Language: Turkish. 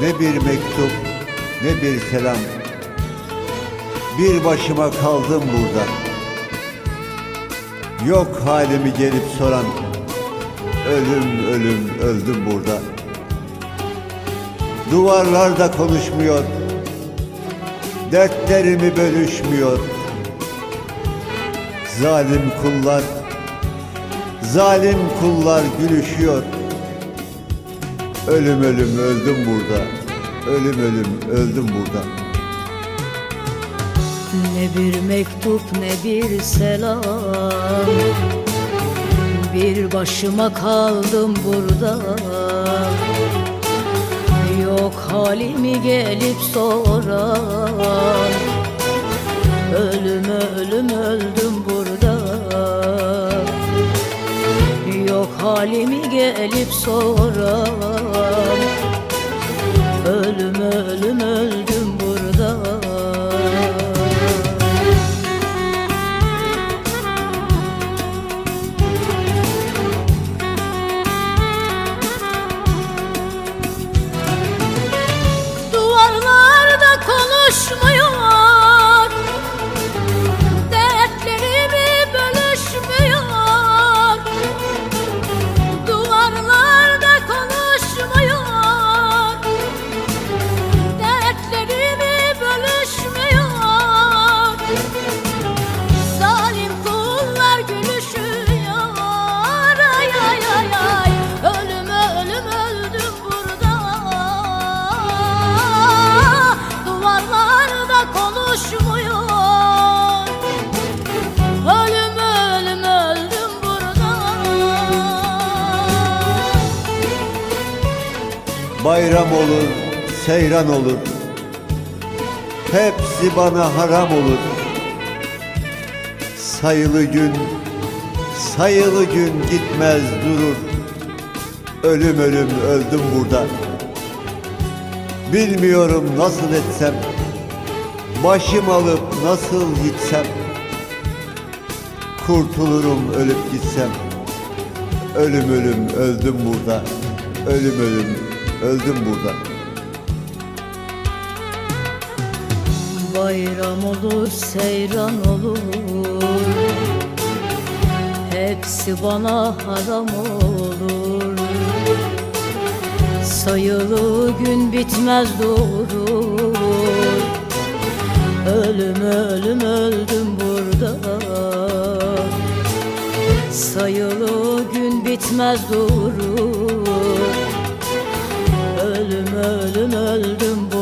Ne bir mektup ne bir selam. Bir başıma kaldım burada. Yok halimi gelip soran Ölüm ölüm öldüm burada. Duvarlar da konuşmuyor Dertlerimi bölüşmüyor. Zalim kullar Zalim kullar gülüşüyor Ölüm ölüm öldüm burada. Ölüm ölüm öldüm burada. Ne bir mektup ne bir selam. Bir başıma kaldım burada. Yok halimi gelip soran. Ölüm ölüm öldüm burada halimi gelip soran konuşmuyor Ölüm ölüm öldüm burada Bayram olur, seyran olur. Hepsi bana haram olur. Sayılı gün, sayılı gün gitmez durur. Ölüm ölüm öldüm burada. Bilmiyorum nasıl etsem Başım alıp nasıl gitsem Kurtulurum ölüp gitsem. Ölüm ölüm öldüm burada. Ölüm ölüm öldüm burada. Bayram olur, seyran olur. Hepsi bana haram olur. Sayılı gün bitmez durur gün bitmez durur Ölüm ölüm öldüm burada